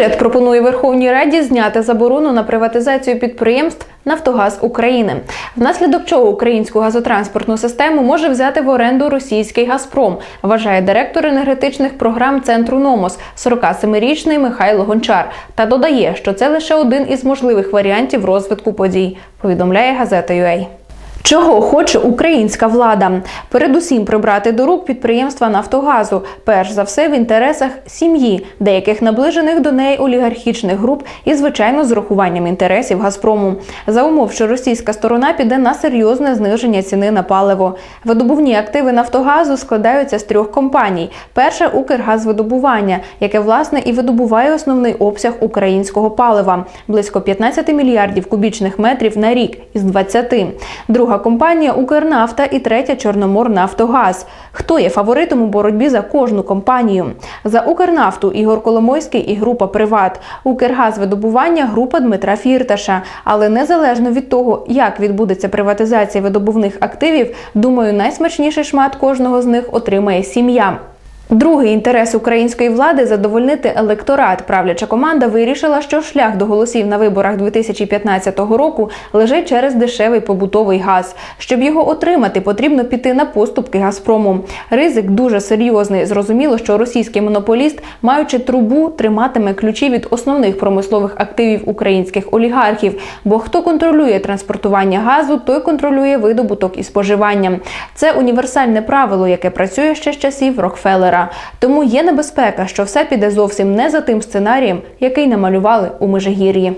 Уряд пропонує Верховній Раді зняти заборону на приватизацію підприємств Нафтогаз України, внаслідок чого українську газотранспортну систему може взяти в оренду російський Газпром, вважає директор енергетичних програм центру Номос, 47-річний Михайло Гончар, та додає, що це лише один із можливих варіантів розвитку подій. Повідомляє газета UA. Чого хоче українська влада? Передусім прибрати до рук підприємства Нафтогазу, перш за все в інтересах сім'ї, деяких наближених до неї олігархічних груп і, звичайно, з урахуванням інтересів Газпрому. За умов, що російська сторона піде на серйозне зниження ціни на паливо. Видобувні активи Нафтогазу складаються з трьох компаній: перша Укргазвидобування, яке власне і видобуває основний обсяг українського палива близько 15 мільярдів кубічних метрів на рік із 20. Друга компанія Укрнафта і третя Чорноморнафтогаз. Хто є фаворитом у боротьбі за кожну компанію? За Укрнафту Ігор Коломойський і група Приват. Укргазвидобування група Дмитра Фірташа. Але незалежно від того, як відбудеться приватизація видобувних активів, думаю, найсмачніший шмат кожного з них отримає сім'я. Другий інтерес української влади задовольнити електорат. Правляча команда вирішила, що шлях до голосів на виборах 2015 року лежить через дешевий побутовий газ. Щоб його отримати, потрібно піти на поступки Газпрому. Ризик дуже серйозний. Зрозуміло, що російський монополіст, маючи трубу, триматиме ключі від основних промислових активів українських олігархів. Бо хто контролює транспортування газу, той контролює видобуток і споживання. Це універсальне правило, яке працює ще з часів Рокфеллера. Тому є небезпека, що все піде зовсім не за тим сценарієм, який намалювали у Межигір'ї.